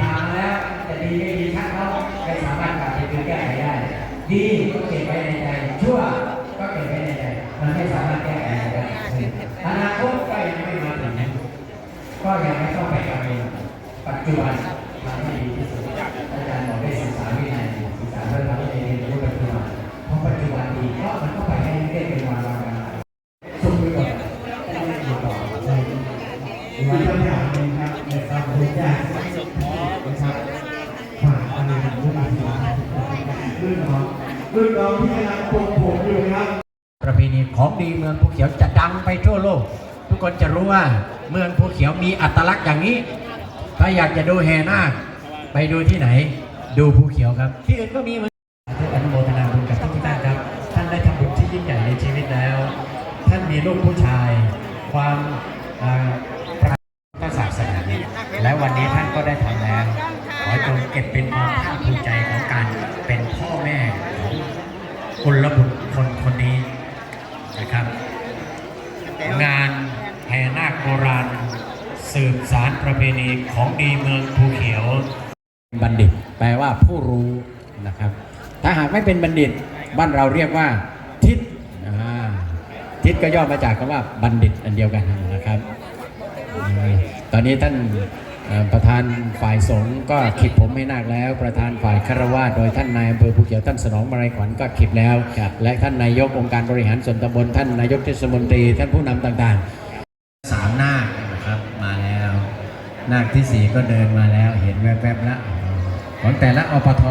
ถามแล้วจะดีไม่ดีช่างเขาไม่สามารถกลับไปแก้ไขได้ ดีก็เก็บไว้ในใจชั่วก็เก็บไว้ในใจมันไม่สามารถแก้ไขได้อนาคตก็ยังไม่มาถึงก็ยังไม่ต้องไปกับเองปัจจุบันทำให้ดีที่สุดอาจารย์บอกได้ศึกษาวินัยศึกษาเรื่องราวในเรียนรู้ปัจจุบันเพราะปัจจุบันดีเพราะมันก็ไปให้เรื่อยเป็นวันวันวันสุขไปก่อนไม่อยู่ต่อในมีคำถามหนึงครับในความรู้ยากนะครับฝากอะไรถึงรุ่นน้องรุ่นน้อง รุ่นน้องที่กำลังปลุกผมอยู่ครับ ประเพณีของดีเมืองภูเขียวจะดังไปทั่วโลก ทุกคนจะรู้ว่าเมืองภูเขียวมีอัตลักษณ์อย่างนี้ ถ้าอยากจะดูแห่นาคไปดูที่ไหน ดูภูเขียวครับ ที่อื่นก็มี ของดีเมืองภูเขียว บัณฑิต แปลว่าผู้รู้นะครับ ถ้าหากไม่เป็นบัณฑิต บ้านเราเรียกว่า ทิศทิศก็ย่อมาจากคำว่าบัณฑิตอันเดียวกันนะครับ ตอนนี้ท่านประธานฝ่ายสงฆ์ก็ขิดผมให้นาคแล้ว ประธานฝ่ายคารวะโดยท่านนายอำเภอภูเขียวท่านสนองมาลัยขวัญก็ขิดแล้ว และท่านนายกองค์การบริหารส่วนตำบลท่านนายกเทศมนตรี ท่านผู้นำต่างๆ นาคที่สี่ก็เดินมาแล้วเห็นแวบๆแล้วของแต่ละอปท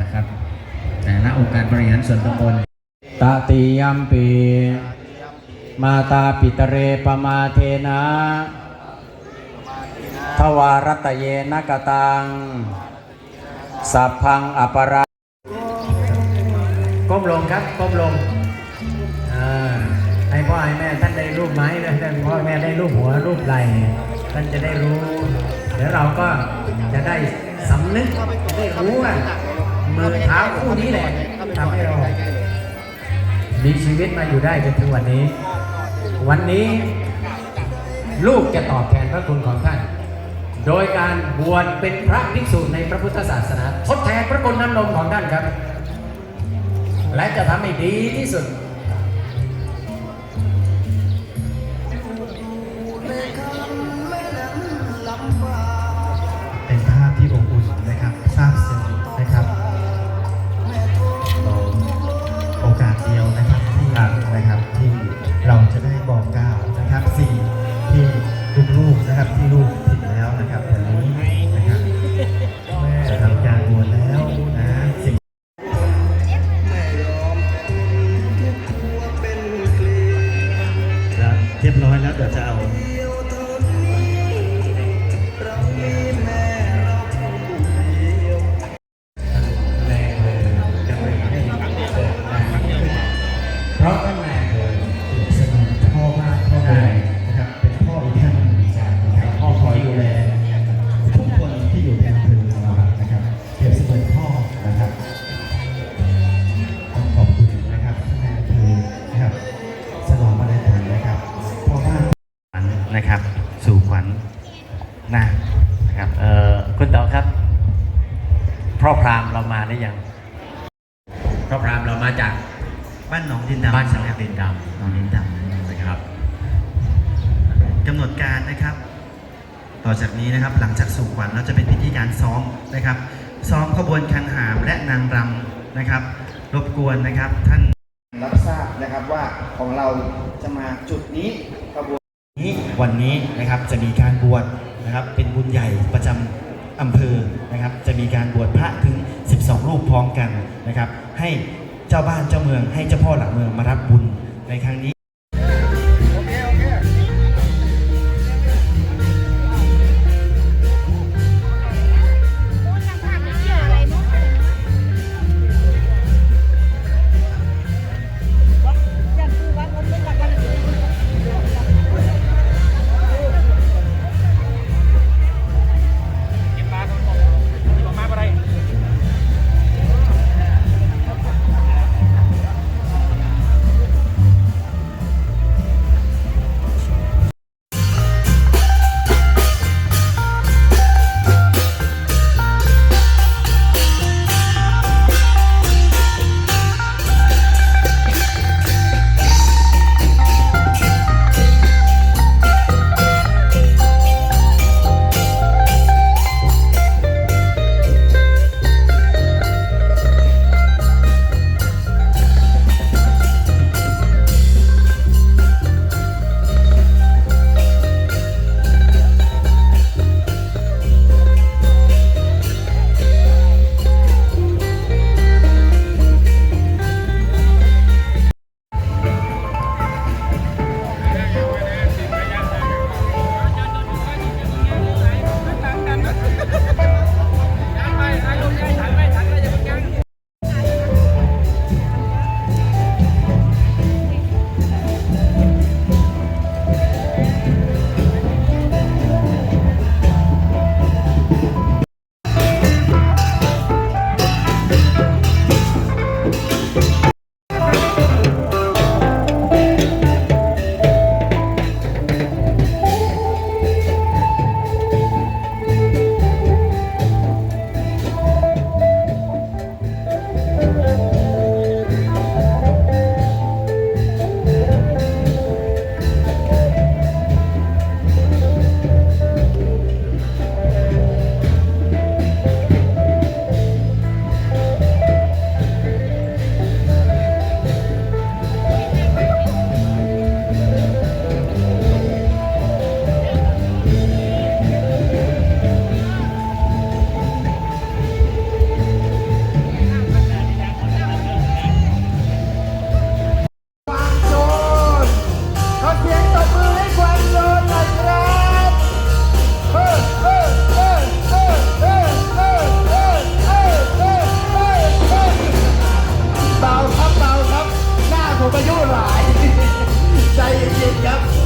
นะครับ แต่ละองค์การบริหารส่วนตำบลตาติยัมปีมาตาปิตเรปมาเทนะทวารัตเยนกตัง สัพพังอปราก้มลงครับ ก้มลงอ่าให้พ่อให้แม่ท่านได้รูปไม้นะท่านพ่อแม่ได้รูปหัวรูปไหล่ ท่านจะได้รู้ เดี๋ยวเราก็จะได้สำนึกได้รู้ว่ามือเท้าคู่นี้แหละทำให้เรามีชีวิตมาอยู่ได้จนถึงวันนี้ วันนี้ลูกจะตอบแทนพระคุณของท่าน โดยการบวชเป็นพระภิกษุในพระพุทธศาสนา ทดแทนพระคุณน้ำนมของท่านครับ และจะทำให้ดีที่สุด พ่อพราหมณ์เรามาได้ยังพ่อพราหมณ์เรามาจากบ้านหนองดินดำบ้านหนองดินดำหนองดินดำนะครับกำหนดการนะครับ ต่อจากนี้นะครับหลังจากสู่ขวัญเราจะเป็นพิธีการซ้อมนะครับ ซ้อมขบวนคันหามและนางรำนะครับ รบกวนนะครับท่านรับทราบนะครับว่าของเราจะมาจุดนี้ขบวนนี้วันนี้นะครับจะมีการบวชนะครับ เป็นบุญใหญ่ประจำอำเภอนะครับ จะมีการบวช นะครับ ให้เจ้าบ้านเจ้าเมือง ให้เจ้าพ่อหลักเมืองมารับบุญในครั้งนี้ Yep.